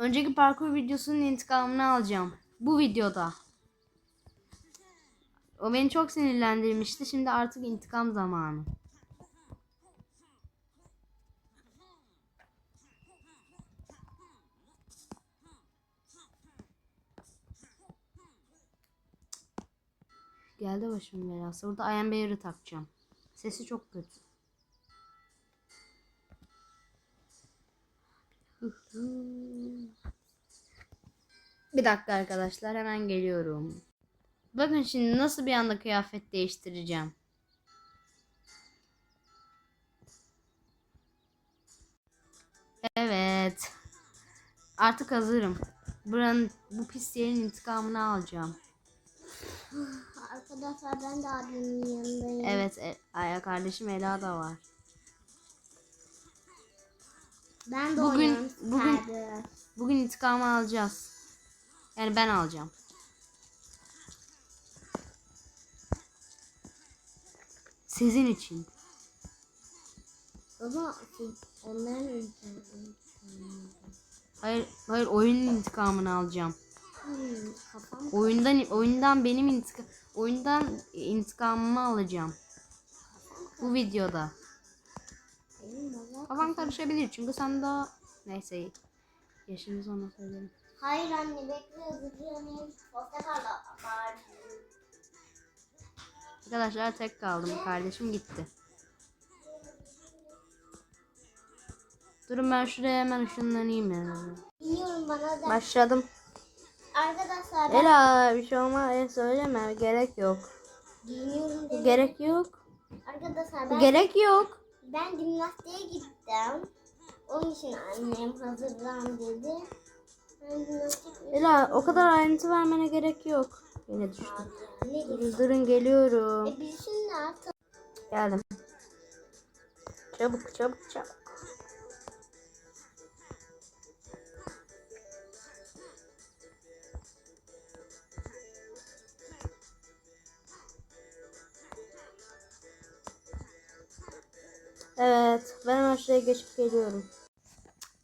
Önceki parkur videosunun intikamını alacağım. Bu videoda. O beni çok sinirlendirmişti. Şimdi artık intikam zamanı. Geldi başım belası. Burada Iron Bear'ı takacağım. Sesi çok kötü. Bir dakika arkadaşlar hemen geliyorum. Bakın şimdi nasıl bir anda kıyafet değiştireceğim. Evet. Artık hazırım. Buranın bu pis yerin intikamını alacağım. Arkadaşlar ben de abimin yanındayım. Evet, e, kardeşim Ela da var. Ben de Bugün- bugün- Serdar. Bugün intikamı alacağız. Yani ben alacağım. Sizin için. Baba onların ülkeleri. Hayır, hayır oyunun intikamını alacağım. Hmm, Oyundan oyundan benim intika oyundan intikamımı alacağım. Bu videoda. Benim baba. Kafan karışabilir çünkü sen daha neyse yaşını sonra söylerim. Hayır anne bekle hazırlanayım. Portakal'la var. Arkadaşlar tek kaldım. Kardeşim gitti. Durun ben şuraya hemen ışınlanayım ya. Biliyorum bana da. Başladım. Arkadaşlar ben Ela bir şey olmaz söyleme gerek yok. giyiniyorum dedim. Gerek yok. Arkadaşlar ben, Gerek yok. Ben jimnastiğe gittim. Onun için annem hazırlan dedi. Ela o kadar ayrıntı vermene gerek yok. Yine düştüm. Durun, durun geliyorum. E. Geldim. Çabuk çabuk çabuk. Evet, ben hemen şuraya geçip geliyorum.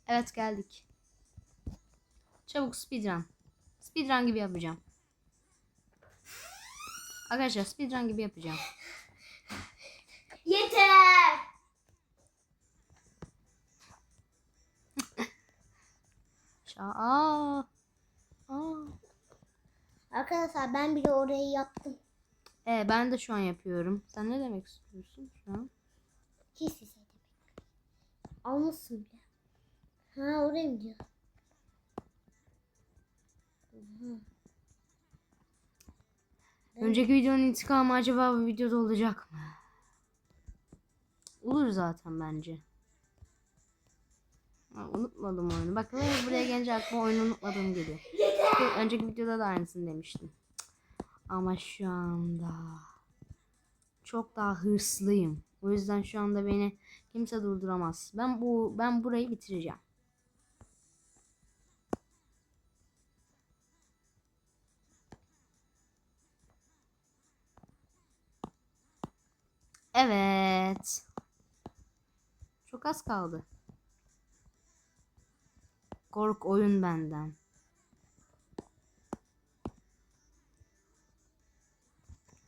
Evet geldik. Çabuk speedrun. Speedrun gibi yapacağım. Arkadaşlar speedrun gibi yapacağım. Yeter. Aa. Aa. Arkadaşlar ben bile orayı yaptım. E ben de şu an yapıyorum. Sen ne demek istiyorsun şu an? Hiç ses demek. Almışsın bile. Ha oraya mı diyor? Önceki videonun intikamı acaba bu videoda olacak mı? Olur zaten bence. Ha, unutmadım oyunu. Bak buraya gelince aklıma oyunu unutmadığım geliyor. Önceki videoda da aynısını demiştim. Ama şu anda çok daha hırslıyım. O yüzden şu anda beni kimse durduramaz. Ben bu ben burayı bitireceğim. Evet. Çok az kaldı. Kork oyun benden.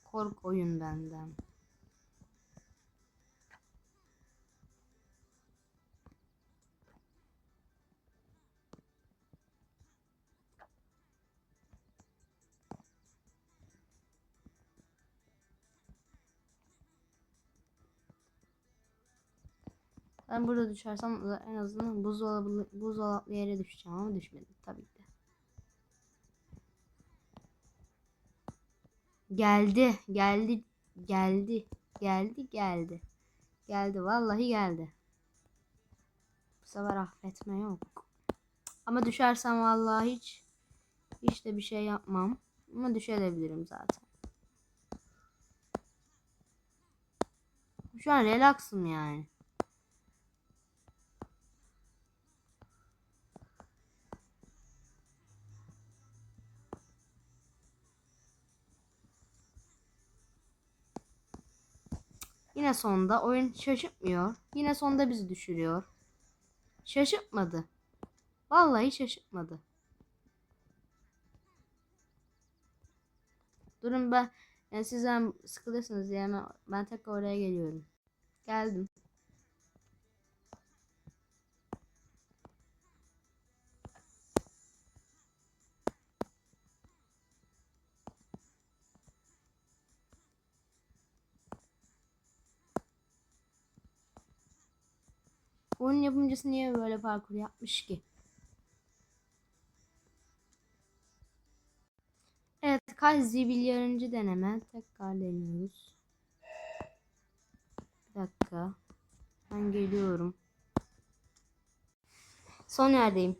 Kork oyun benden. Ben burada düşersem en azından buzdolabı, buzdolaplı yere düşeceğim ama düşmedim tabii ki. Geldi, geldi, geldi, geldi, geldi. Geldi, vallahi geldi. Bu sefer affetme yok. Ama düşersem vallahi hiç hiç de bir şey yapmam. Ama düşebilirim zaten. Şu an relaxım yani. Yine sonda oyun şaşırtmıyor. Yine sonda bizi düşürüyor. Şaşırtmadı. Vallahi şaşırtmadı. Durun ben yani sizden sıkılırsınız diye hemen ben tekrar oraya geliyorum. Geldim. Oyun yapımcısı niye böyle parkur yapmış ki? Evet, kaç zibilyarıncı deneme. Tekrar deniyoruz. Bir dakika. Ben geliyorum. Son yerdeyim.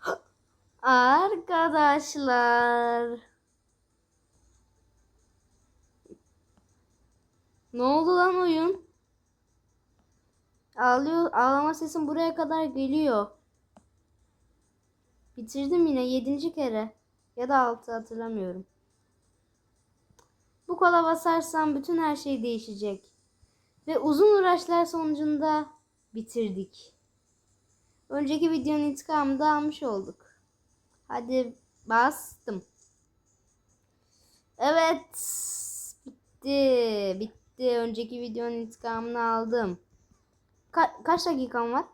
Arkadaşlar. Ne oldu lan oyun? Ağlıyor, ağlama sesim buraya kadar geliyor. Bitirdim yine yedinci kere. Ya da altı hatırlamıyorum. Bu kola basarsam bütün her şey değişecek. Ve uzun uğraşlar sonucunda bitirdik. Önceki videonun intikamını da almış olduk. Hadi bastım. Evet. Bitti. Bitti. Önceki videonun intikamını aldım. Ka- kaç dakikam var?